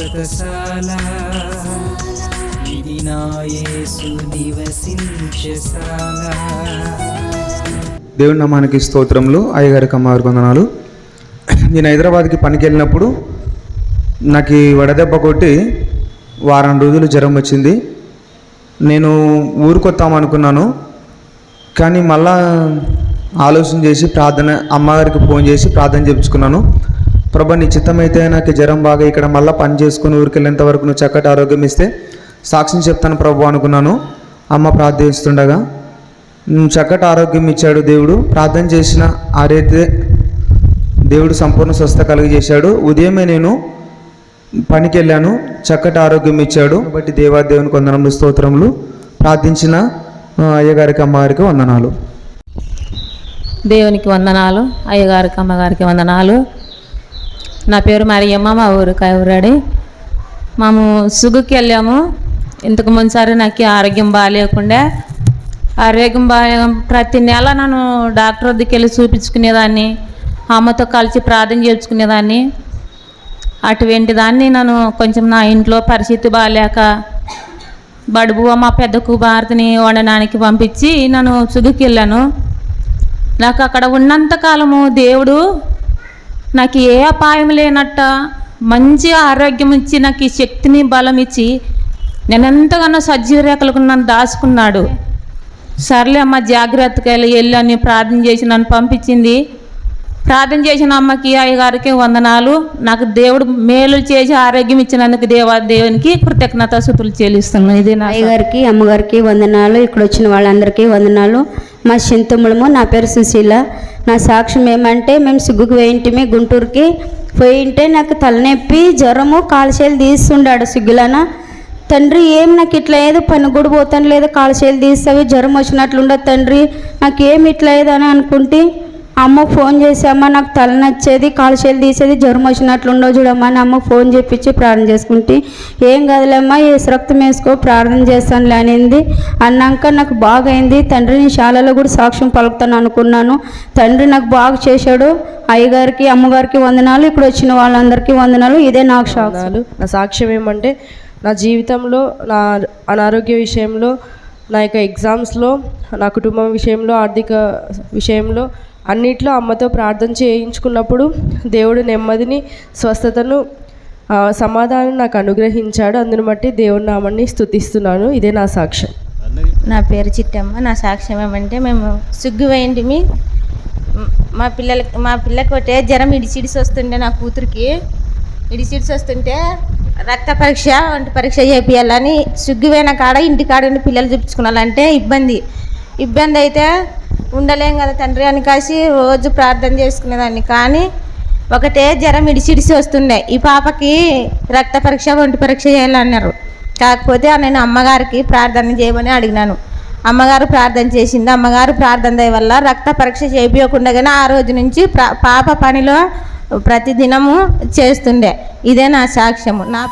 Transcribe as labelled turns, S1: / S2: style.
S1: వ్రతశాల ఇది నివసించశాల
S2: దేవుని నామానికి స్తోత్రములు. అయ్యగారికి కమ్మారు వందనాలు నేను హైదరాబాద్కి పనికి వెళ్ళినప్పుడు నాకు ఈ వడదెబ్బ కొట్టి వారం రోజులు జ్వరం వచ్చింది. నేను ఊరుకొత్తాం అనుకున్నాను. కానీ మళ్ళా ఆలోచన చేసి ప్రార్థన అమ్మగారికి ఫోన్ చేసి ప్రార్థన చేయించుకున్నాను ప్రభా నీ చిత్తమైతే నాకు జ్వరం బాగా ఇక్కడ మళ్ళీ పని చేసుకుని ఊరికి వెళ్ళేంత వరకు నువ్వు చక్కటి ఆరోగ్యం ఇస్తే సాక్ష్యం చెప్తాను ప్రభు అనుకున్నాను. అమ్మ ప్రార్థిస్తుండగా చక్కటి ఆరోగ్యం ఇచ్చాడు దేవుడు ప్రార్థన చేసిన ఆరైతే దేవుడు సంపూర్ణ స్వస్థ కలిగజేశాడు. ఉదయమే నేను పనికి వెళ్ళాను చక్కటి ఆరోగ్యం ఇచ్చాడు. కాబట్టి దేవాదేవుని వందనములు స్తోత్రములు. ప్రార్థించిన అయ్యగారికి అమ్మగారికి వందనాలు.
S3: దేవునికి వందనాలు అయ్యగారికి అమ్మగారికి వందనాలు. నా పేరు మరియమ్మ మా ఊరు కవరాడి. మేము సుగుకి వెళ్ళాము. ఇంతకు ముందుసారి నాకు ఆరోగ్యం బాగాలేకుండా ఆరోగ్యం బాగా ప్రతి నెల నన్ను డాక్టర్ వద్దకు వెళ్ళి చూపించుకునేదాన్ని అమ్మతో కలిసి ప్రార్థన చేసుకునేదాన్ని అటువంటి దాన్ని నన్ను కొంచెం నా ఇంట్లో పరిస్థితి బాగాలేక బడుబువ మా పెద్ద కుమార్తెని వండడానికి పంపించి నన్ను సుగుకి వెళ్ళాను. నాకు అక్కడ ఉన్నంత కాలము దేవుడు నాకు ఏ అపాయం లేనట్ట మంచి ఆరోగ్యం ఇచ్చి నాకు ఈ శక్తిని బలం ఇచ్చి నేను ఎంతగానో సజ్జీవరేఖలకు నన్ను దాచుకున్నాడు. సర్లే అమ్మ జాగ్రత్తగా వెళ్ళి వెళ్ళి అని ప్రార్థన చేసి నన్ను పంపించింది. ప్రార్థన చేసిన అమ్మకి అయ్యగారికి వందనాలు. నాకు దేవుడు మేలు చేసి ఆరోగ్యం ఇచ్చినందుకు దేవా దేవునికి కృతజ్ఞత సుతులు చెల్లిస్తున్నాను. ఇది నా
S4: అయ్యగారికి అమ్మగారికి వందనాలు. ఇక్కడ వచ్చిన వాళ్ళందరికీ వందనాలు. మా చింతములము నా పేరు సుశీల. నా సాక్ష్యం ఏమంటే మేము సిగ్గుకు వేయింటిమి గుంటూరుకి. పోయింటే నాకు తలనొప్పి జ్వరము కాలుచేలు తీస్తుండాడు సిగ్గులన. తండ్రి ఏం నాకు ఇట్లా ఏదో పని కూడా పోతాను లేదు కాలుచేలు తీస్తావి జ్వరం వచ్చినట్లుండదు తండ్రి. నాకు ఏమి ఇట్లా ఏదో అని అనుకుంటే. అమ్మ ఫోన్ చేసి నాకు తల నచ్చేది కాలుచేలు తీసేది జ్వరం వచ్చినట్లుండవు చూడమ్మా అని అమ్మ ఫోన్ చేపించి ప్రార్థన చేసుకుంటే ఏం కాదులేమ్మా ఏ రక్తం వేసుకో ప్రార్థన చేస్తానులే అనింది. అన్నాక నాకు బాగైంది తండ్రిని తండ్రి శాలలో కూడా సాక్ష్యం పలుకుతాను అనుకున్నాను. తండ్రి నాకు బాగా చేశాడు. అయ్యగారికి అమ్మగారికి వందనాలు ఇక్కడ వచ్చిన వాళ్ళందరికీ వందనాలు. ఇదే నాకు
S5: సాక్ష్యాలు నా సాక్ష్యం ఏమంటే నా జీవితంలో నా అనారోగ్య విషయంలో నా యొక్క ఎగ్జామ్స్లో నా కుటుంబం విషయంలో ఆర్థిక విషయంలో అన్నిట్లో అమ్మతో ప్రార్థన చేయించుకున్నప్పుడు దేవుడు నెమ్మదిని స్వస్థతను సమాధానం నాకు అనుగ్రహించాడు. అందును బట్టి దేవుడి నామాన్ని స్థుతిస్తున్నాను ఇదే నా సాక్ష్యం.
S6: నా పేరు చిట్టమ్మ. నా సాక్ష్యం ఏమంటే మేము సుగ్గు మీ మా పిల్లలకి మా పిల్లకి ఒకటే జ్వరం ఇడిసిడిసి వస్తుండే నా కూతురికి. ఇడిసిడిసి వస్తుంటే రక్త పరీక్ష వంటి పరీక్ష చేపియాలని సుగ్గువైన కాడ ఇంటి కాడ పిల్లలు చూపించుకున్నాలంటే ఇబ్బంది. ఇబ్బంది అయితే ఉండలేం కదా తండ్రి అని కాసి రోజు ప్రార్థన చేసుకునేదాన్ని. కానీ ఒకటే జ్వరం ఇడిసిడిసి వస్తుండే. ఈ పాపకి రక్త పరీక్ష ఒంటి పరీక్ష చేయాలన్నారు. కాకపోతే నేను అమ్మగారికి ప్రార్థన చేయమని అడిగినాను. అమ్మగారు ప్రార్థన చేసింది. అమ్మగారు ప్రార్థన వల్ల రక్త పరీక్ష చేయించకుండానే ఆ రోజు నుంచి పాప పనిలో ప్రతిదినము చేస్తుండే. ఇదే నా సాక్ష్యము. నా